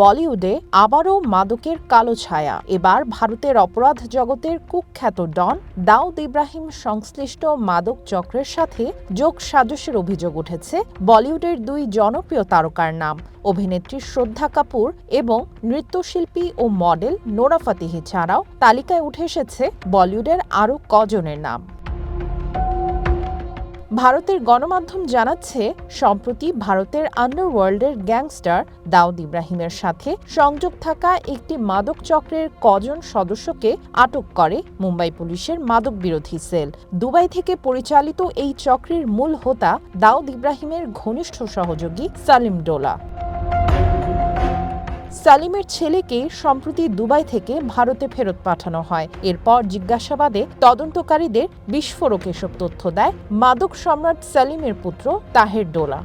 বলিউডে আবারও মাদকের কালো ছায়া। এবার ভারতের অপরাধ জগতের কুখ্যাত ডন দাউদ ইব্রাহিম সংশ্লিষ্ট মাদক চক্রের সাথে যোগ সাজসের অভিযোগ উঠেছে বলিউডের দুই জনপ্রিয় তারকার নাম। অভিনেত্রী শ্রদ্ধা কাপুর এবং নৃত্যশিল্পী ও মডেল নোরা ফাতিহি ছাড়াও তালিকায় উঠে এসেছে বলিউডের আরও কজনের নাম। ভারতের গণমাধ্যম জানাচ্ছে, সম্প্রতি ভারতের আন্ডারওয়ার্ল্ডের গ্যাংস্টার দাউদ ইব্রাহিমের সাথে সংযোগ থাকা একটি মাদক চক্রের কজন সদস্যকে আটক করে মুম্বাই পুলিশের মাদক বিরোধী সেল। দুবাই থেকে পরিচালিত এই চক্রের মূল হোতা দাউদ ইব্রাহিমের ঘনিষ্ঠ সহযোগী সালিম ডোলা। সালিমের ছেলেকে সম্প্রতি দুবাই থেকে ভারতে ফেরত পাঠানো হয়। এরপর জিজ্ঞাসাবাদে তদন্তকারীদের বিস্ফোরক এসব তথ্য দেয় মাদক সম্রাট সালিমের পুত্র তাহের ডোলা।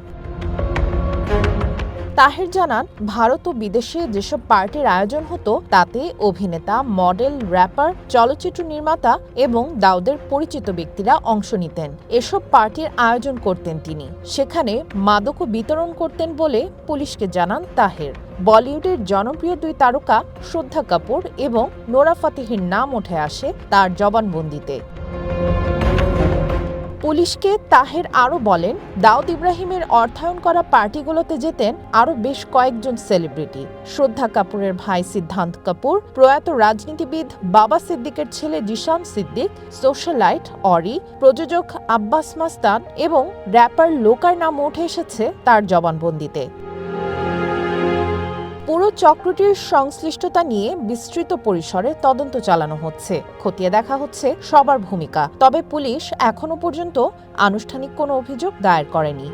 তাহের জানান, ভারত ও বিদেশে যেসব পার্টির আয়োজন হতো, তাতে অভিনেতা, মডেল, র্যাপার, চলচ্চিত্র নির্মাতা এবং দাউদের পরিচিত ব্যক্তিরা অংশ নিতেন। এসব পার্টির আয়োজন করতেন তিনি। সেখানে মাদকও বিতরণ করতেন বলে পুলিশকে জানান তাহের। বলিউডের জনপ্রিয় দুই তারকা শ্রদ্ধা কাপুর এবং নোরা ফাতিহির নাম উঠে আসে তার জবানবন্দিতে। পুলিশকে তাহের আরও বলেন, দাউদ ইব্রাহিমের অর্থায়ন করা পার্টিগুলোতে যেতেন আরও বেশ কয়েকজন সেলিব্রিটি। শ্রদ্ধা কাপুরের ভাই সিদ্ধান্ত কাপুর, প্রয়াত রাজনীতিবিদ বাবা সিদ্দিকের ছেলে জিশান সিদ্দিক, সোশ্যালাইট অরি, প্রযোজক আব্বাস মাস্তান এবং র্যাপার লোকার নাম উঠে এসেছে তার জবানবন্দিতে। পুরো চক্রটির সংশ্লিষ্টতা নিয়ে বিস্তৃত পরিসরে তদন্ত চালানো হচ্ছে। খতিয়ে দেখা হচ্ছে সবার ভূমিকা, তবে পুলিশ এখনও পর্যন্ত আনুষ্ঠানিক কোনো অভিযোগ দায়ের করেনি।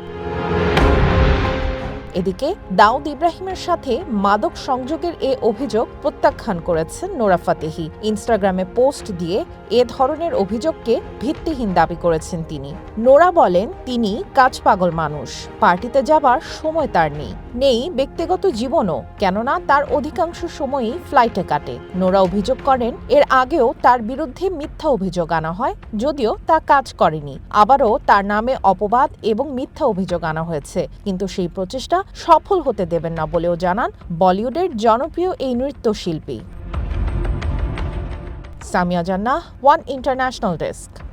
এদিকে দাউদ ইব্রাহিমের সাথে মাদক সংযোগের এ অভিযোগ প্রত্যাখ্যান করেছেন নোরা ফাতেহি। ইনস্টাগ্রামে পোস্ট দিয়ে এ ধরনের অভিযোগকে ভিত্তিহীন দাবি করেছেন তিনি। নোরা বলেন, তিনি কাজ পাগল মানুষ। পার্টিতে যাবার সময় তার নেই। নেই ব্যক্তিগত জীবনও, কেননা তার অধিকাংশ সময়ই ফ্লাইটে কাটে। নোরা অভিযোগ করেন, এর আগেও তার বিরুদ্ধে মিথ্যা অভিযোগ আনা হয়, যদিও তা কাজ করেনি। আবারও তার নামে অপবাদ এবং মিথ্যা অভিযোগ আনা হয়েছে। কিন্তু সেই প্রচেষ্টা সফল হতে দেবেন না বলেও জানান বলিউডের জনপ্রিয় এই নৃত্যশিল্পী। সামিয়া জান্নাহ, ওয়ান ইন্টারন্যাশনাল ডেস্ক।